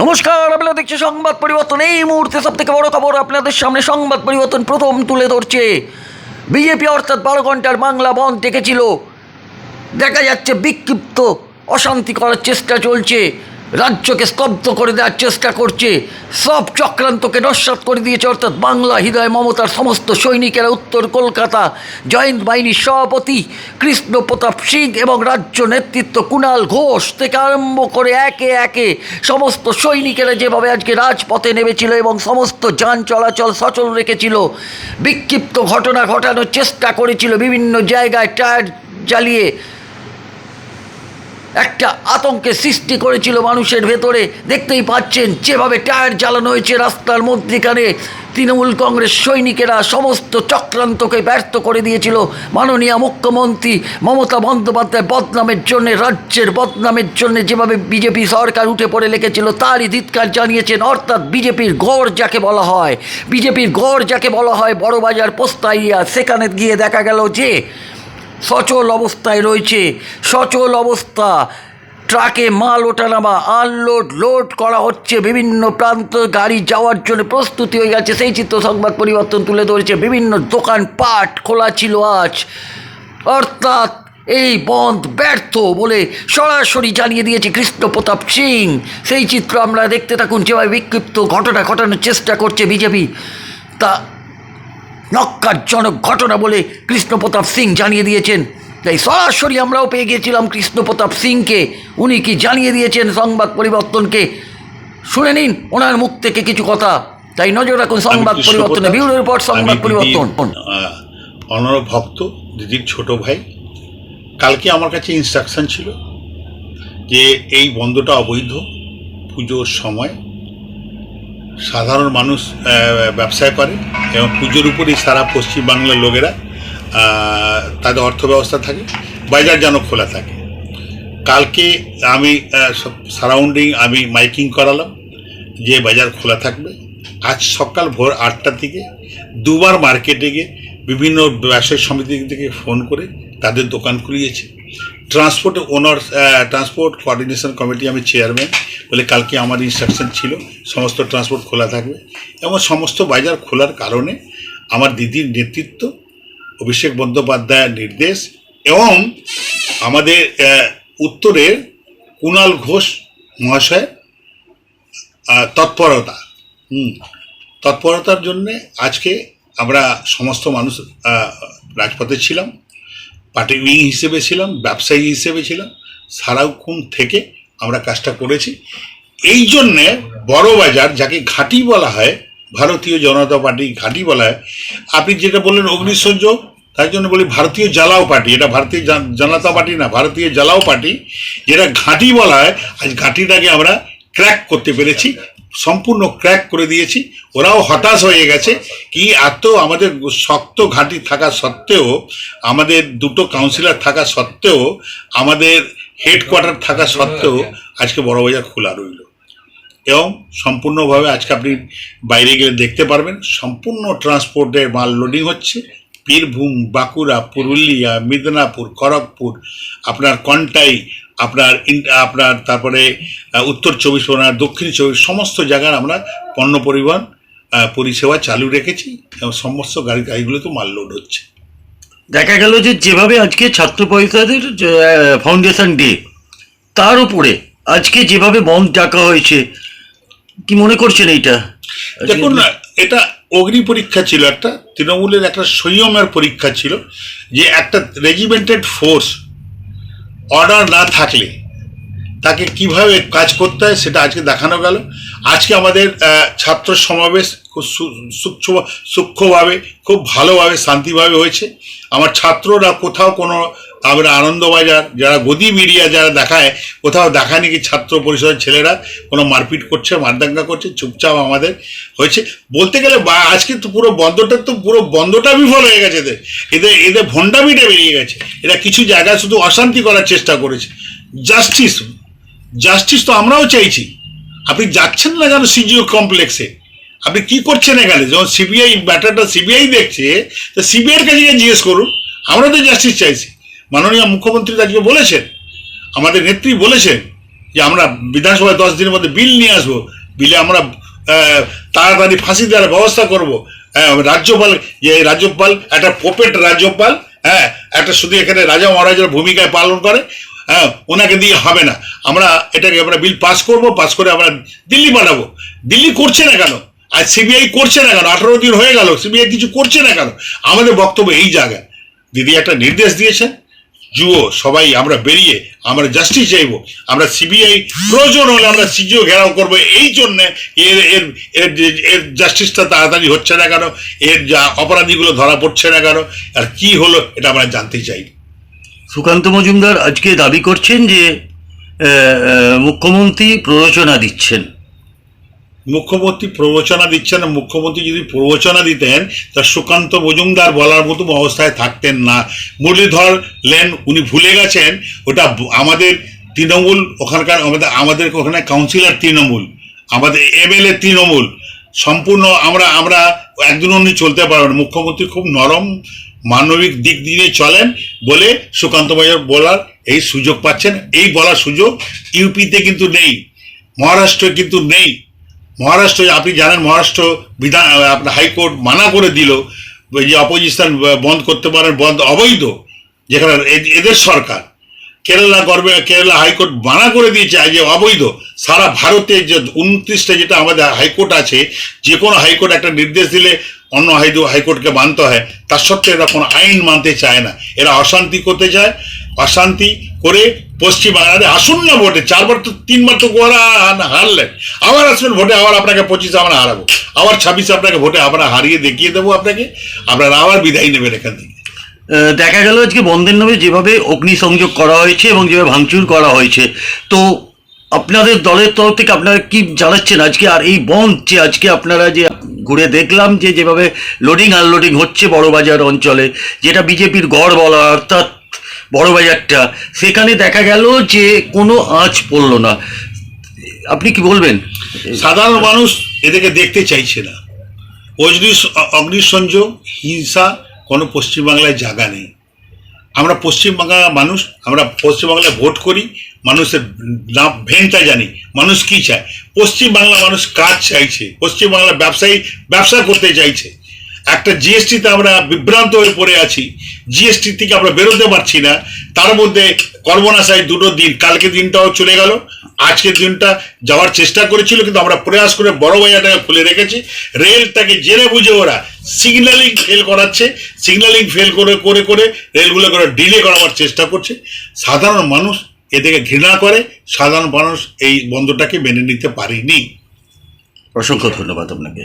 নমস্কার, আপনারা দেখছি সংবাদ পরিবর্তন। এই মুহূর্তে সব থেকে বড় খবর আপনাদের সামনে, সংবাদ পরিবর্তন প্রথম তুলে ধরছে। বিজেপি অর্থাৎ বারো ঘণ্টার বাংলা বন্ধ ডেকেছিল। দেখা যাচ্ছে বিক্ষিপ্ত অশান্তি করার চেষ্টা চলছে। রাজ্যকে স্তব্ধ করে দেওয়ার চেষ্টা করছে। সব চক্রান্তকে নস্বাত করে দিয়েছে, অর্থাৎ বাংলা হৃদয় মমতার সমস্ত সৈনিকেরা, উত্তর কলকাতা, জয়েন্ট বাহিনীর সভাপতি কৃষ্ণ প্রতাপ সিং এবং রাজ্য নেতৃত্ব কুণাল ঘোষ থেকে আরম্ভ করে একে একে সমস্ত সৈনিকেরা যেভাবে আজকে রাজপথে নেমেছিল এবং সমস্ত যান চলাচল সচল রেখেছিল, বিক্ষিপ্ত ঘটনা ঘটানোর চেষ্টা করেছিল, বিভিন্ন জায়গায় টায়ার জ্বালিয়ে একটা আতঙ্কের সৃষ্টি করেছিল মানুষের ভেতরে। দেখতেই পাচ্ছেন, যেভাবে টায়ার জ্বালানো হয়েছে রাস্তার মধ্যেখানে। তৃণমূল কংগ্রেস সৈনিকেরা সমস্ত চক্রান্তকে ব্যর্থ করে দিয়েছিল। মাননীয় মুখ্যমন্ত্রী মমতা বন্দ্যোপাধ্যায় বদনামের জন্য, রাজ্যের বদনামের জন্য যেভাবে বিজেপি সরকার উঠে পড়ে লেগেছিল, তারই ধিৎকার জানিয়েছেন, অর্থাৎ বিজেপির গড় যাকে বলা হয়। বিজেপির গড় যাকে বলা হয় বড়বাজার পোস্তাইয়া, সেখানে গিয়ে দেখা গেল যে সচল অবস্থায় রয়েছে। সচল অবস্থা। ট্রাকে মাল ওঠানামা, আনলোড, লোড করা হচ্ছে। বিভিন্ন প্রান্ত গাড়ি যাওয়ার জন্য প্রস্তুতি হয়ে গেছে। সেই চিত্র সংবাদ পরিবর্তন তুলে ধরেছে। বিভিন্ন দোকান পাট খোলা ছিল আজ। অর্থাৎ এই বন্ধ ব্যর্থ বলে সরাসরি জানিয়ে দিয়েছে কৃষ্ণ প্রতাপ সিং। সেই চিত্র আমরা দেখতে থাকুন। যেভাবে বিক্ষিপ্ত ঘটনা ঘটানোর চেষ্টা করছে বিজেপি। তা নক্কারজনক ঘটনা বলে কৃষ্ণপ্রতাপ সিং জানিয়ে দিয়েছেন। তাই সরাসরি আমরাও পেয়ে গিয়েছিলাম কৃষ্ণপ্রতাপ সিংকে। উনি কি জানিয়ে দিয়েছেন সংবাদ পরিবর্তনকে? শুনে নিন ওনার মুখ থেকে কিছু কথা। তাই নজর রাখুন সংবাদ পরিবর্তনে বিউরো রিপোর্ট সংবাদ পরিবর্তন। অনর ভক্ত দিদির ছোট ভাই। কালকে আমার কাছে ইনস্ট্রাকশন ছিল যে এই বন্ধটা অবৈধ পুজোর সময় সাধারণ মানুষ ব্যবসায় করে এবং পুজোর উপরেই সারা পশ্চিমবাংলার লোকেরা তাদের অর্থ ব্যবস্থা থাকে, বাজার যেন খোলা থাকে। কালকে আমি সারাউন্ডিং আমি মাইকিং করালাম যে বাজার খোলা থাকবে। আজ সকাল ভোর আটটা থেকে দুবার মার্কেটে গিয়ে বিভিন্ন ব্যবসায়ী সমিতি থেকে ফোন করে তাদের দোকান খুলিয়েছে। Transport owner transport coordination committee আমি চেয়ারম্যান বলে কালকে আমার ইনস্ট্রাকশন ছিল সমস্ত ট্রান্সপোর্ট খোলা থাকবে। এবং সমস্ত বাজার খোলার কারণে আমার দিদির নেতৃত্ব অভিষেক বন্দ্যোপাধ্যায়ের নির্দেশ এবং আমাদের আহ, উত্তরের কুণাল ঘোষ মহাশয় তৎপরতা। তৎপরতার জন্যে আজকে আমরা সমস্ত মানুষ রাজপথে ছিলাম। পার্টি উইং হিসেবে ছিলাম, ব্যবসায়ী হিসেবে ছিলাম সারাক্ষণ থেকে আমরা কাজটা করেছি। এই জন্যে বড় বাজার যাকে ঘাঁটি বলা হয়, ভারতীয় জনতা পার্টি ঘাঁটি বলা হয়, আপনি যেটা বললেন অগ্নিসংযোগ, তার জন্য বলি ভারতীয় জ্বালাও পার্টি, এটা ভারতীয় জন- জনতা পার্টি না, ভারতীয় জ্বালাও পার্টি, যেটা ঘাঁটি বলা হয়, আজ ঘাঁটিটাকে আমরা ক্র্যাক করতে পেরেছি, সম্পূর্ণ ক্র্যাক করে দিয়েছি। ওরাও হতাশ হয়ে গেছে কি এত আমাদের শক্ত ঘাঁটি থাকা সত্ত্বেও, আমাদের দুটো কাউন্সিলর থাকা সত্ত্বেও, আমাদের হেডকোয়ার্টার থাকা সত্ত্বেও আজকে বড় বড়বাজার খোলা রইল। এবং সম্পূর্ণভাবে আজকে আপনি বাইরে গেলে দেখতে পারবেন, সম্পূর্ণ ট্রান্সপোর্টের মাল লোডিং হচ্ছে। বীরভূম বাঁকুড়া পুরুলিয়া মিদনাপুর খড়গপুর আপনার কন্টাই আপনার আপনার তারপরে উত্তর চব্বিশ পরগনা দক্ষিণ চব্বিশ সমস্ত জায়গার আমরা পণ্য পরিবহন পরিষেবা চালু রেখেছি। এবং সমস্ত গাড়ি গাড়িগুলোতে মাল লোড হচ্ছে। দেখা গেল যে যেভাবে আজকে ছাত্র পরিষদের ফাউন্ডেশন ডে তার উপরে আজকে যেভাবে বন্ধ ডাকা হয়েছে কি মনে করছেন এইটা? দেখুন না এটা অগ্নি পরীক্ষা ছিল একটা, তৃণমূলের একটা সংযমের পরীক্ষা ছিল যে একটা রেজিমেন্টেড ফোর্স অর্ডার না থাকলে তাকে কীভাবে কাজ করতে হয় সেটা আজকে দেখানো গেল। আজকে আমাদের ছাত্র সমাবেশ খুব সূক্ষ্ম, সূক্ষ্মভাবে, খুব ভালোভাবে, শান্তিভাবে হয়েছে। আমার ছাত্ররা কোথাও কোনো আমরা আনন্দবাজার, যারা গদি মিডিয়া যারা দেখায়, কোথাও দেখায়নি কি ছাত্র পরিষদের ছেলেরা, কোনো মারপিট করছে, মারদাঙ্গা করছে, চুপচাপ আমাদের হয়েছে। বলতে গেলে বা, আজকে তো পুরো বন্ধটা তো পুরো বন্ধটা বিফল হয়ে গেছে এদের। এদের এদের ভণ্ডামিটা বেরিয়ে গেছে। এরা কিছু জায়গায় শুধু অশান্তি করার চেষ্টা করেছে। জাস্টিস জাস্টিস তো আমরাও চাইছি। আপনি যাচ্ছেন না কেন সিজিও কমপ্লেক্সে? আপনি কি করছেন এখানে? যখন সিবিআই ব্যাটারটা সিবিআই দেখছে, তো সিবিআইয়ের কাছে জিজ্ঞেস করুন। আমরা তো জাস্টিস চাইছি। মাননীয় মুখ্যমন্ত্রী আজকে বলেছেন, আমাদের নেত্রী বলেছেন যে আমরা বিধানসভায় দশ দিনের মধ্যে বিল নিয়ে আসব, বিলে আমরা তাড়াতাড়ি ফাঁসি দেওয়ার ব্যবস্থা করব। হ্যাঁ রাজ্যপাল যে রাজ্যপাল, একটা পোপেট রাজ্যপাল হ্যাঁ একটা শুধু এখানে রাজা মহারাজার ভূমিকায় পালন করে হ্যাঁ ওনাকে দিয়ে হবে না। আমরা এটাকে, আমরা বিল পাস করব, পাস করে আমরা দিল্লি পাঠাবো। দিল্লি করছে না কেন? আর সিবিআই করছে না কেন? আঠারো দিন হয়ে গেল, সিবিআই কিছু করছে না কেন? আমাদের বক্তব্য এই জায়গায়। দিদি একটা নির্দেশ দিয়েছেন। যুব সবাই, আমরা বেরিয়ে, আমরা জাস্টিস চাইব। আমরা সিবিআই প্রয়োজন হলে আমরা সিজিও ঘেরাও করব। এই জন্যে এর এর এর এর জাস্টিসটা তাড়াতাড়ি হচ্ছে না কেন? এর যা অপরাধীগুলো ধরা পড়ছে না কেন? আর কি হলো এটা আমরা জানতে চাই। সুকান্ত মজুমদার আজকে দাবি করছেন যে মুখ্যমন্ত্রী প্ররোচনা দিচ্ছেন। মুখ্যমন্ত্রী প্রবচনা দিচ্ছেন, মুখ্যমন্ত্রী যদি প্রবচনা দিতেন, তা সুকান্ত মজুমদার বলার মতো অবস্থায় থাকতেন না। মুরলীধর লেন উনি ভুলে গেছেন, ওটা আমাদের তৃণমূল ওখানকার, আমাদের আমাদের ওখানে কাউন্সিলর তৃণমূল, আমাদের এমএলএ তৃণমূল, সম্পূর্ণ আমরা আমরা একদিন উনি চলতে পারবেন। মুখ্যমন্ত্রী খুব নরম মানবিক দিক দিয়ে চলেন বলে সুকান্ত বাজার বলার এই সুযোগ পাচ্ছেন। এই বলার সুযোগ ইউপিতে কিন্তু নেই, মহারাষ্ট্রে কিন্তু নেই। মহারাষ্ট্র, আপনি জানেন মহারাষ্ট্র বিধান আপনার হাইকোর্ট মানা করে দিল যে অপোজিশন বন্ধ করতে পারেন, বন্ধ অবৈধ, যেখানে এদের সরকার। কেরালা গর্বে, কেরালা হাইকোর্ট মানা করে দিয়েছে যে অবৈধ। সারা ভারতে যে উনত্রিশটা যেটা আমাদের হাইকোর্ট আছে, যে কোনো হাইকোর্ট একটা নির্দেশ দিলে অন্য হাইদু, হাইকোর্টকে মানতে হয়। তার সত্ত্বেও এরা কোনো আইন মানতে চায় না। এরা অশান্তি করতে চায়, অশান্তি করে পশ্চিমবাংলাতে আসুন না ভোটে, চারবার তো তিনবার তো ওরা হারলেন। আবার আসবেন ভোটে, আবার আপনাকে পঁচিশে আমরা হারাবো। আবার ছাব্বিশে আপনাকে ভোটে আমরা হারিয়ে দেখিয়ে দেবো আপনাকে। আপনারা আবার বিদায় নেবেন এখান থেকে। দেখা গেল আজকে বন্ধের নামে যেভাবে অগ্নিসংযোগ করা হয়েছে এবং যেভাবে ভাঙচুর করা হয়েছে। তো আপনাদের দলের তরফ থেকে আপনারা কি জানাচ্ছেন আজকে? আর এই বন্ধ যে আজকে আপনারা যে ঘুরে দেখলাম যে যেভাবে লোডিং আনলোডিং হচ্ছে বড়বাজার অঞ্চলে, যেটা বিজেপির গড় বলা, অর্থাৎ বড়বাজারটা সেখানে দেখা গেল যে কোনো আঁচ পড়ল না। আপনি কি বলবেন? সাধারণ মানুষ এদেরকে দেখতে চাইছে না। অগ্নি অগ্নিসংযোগ, হিংসা, কোনো পশ্চিমবাংলায় জায়গা নেই। আমরা পশ্চিমবাংলার মানুষ, আমরা পশ্চিমবাংলায় ভোট করি, মানুষের নাম ভেনটা জানি, মানুষ কি চায়? পশ্চিমবাংলা মানুষ কাজ চাইছে? পশ্চিমবাংলার ব্যবসায়ী ব্যবসা করতে চাইছে। একটা জিএসটিতে আমরা বিভ্রান্ত হয়ে পড়ে আছি। জিএসটি থেকে আমরা বেরোতে পারছি না। তার মধ্যে কর্মনাশায় দুটো দিন, কালকে দিনটাও চলে গেল, আজকের দিনটা যাওয়ার চেষ্টা করেছিল, কিন্তু আমরা প্রয়াস করে বড় বাজারটাকে খুলে রেখেছি। রেলটাকে জেনে বুঝে ওরা সিগন্যালিং ফেল করাচ্ছে। সিগন্যালিং ফেল করে করে করে রেলগুলো করে ডিলে করাবার চেষ্টা করছে। সাধারণ মানুষ এদেরকে ঘৃণা করে, সাধারণ মানুষ এই বন্ধটাকে মেনে নিতে পারেনি। অসংখ্য ধন্যবাদ আপনাকে।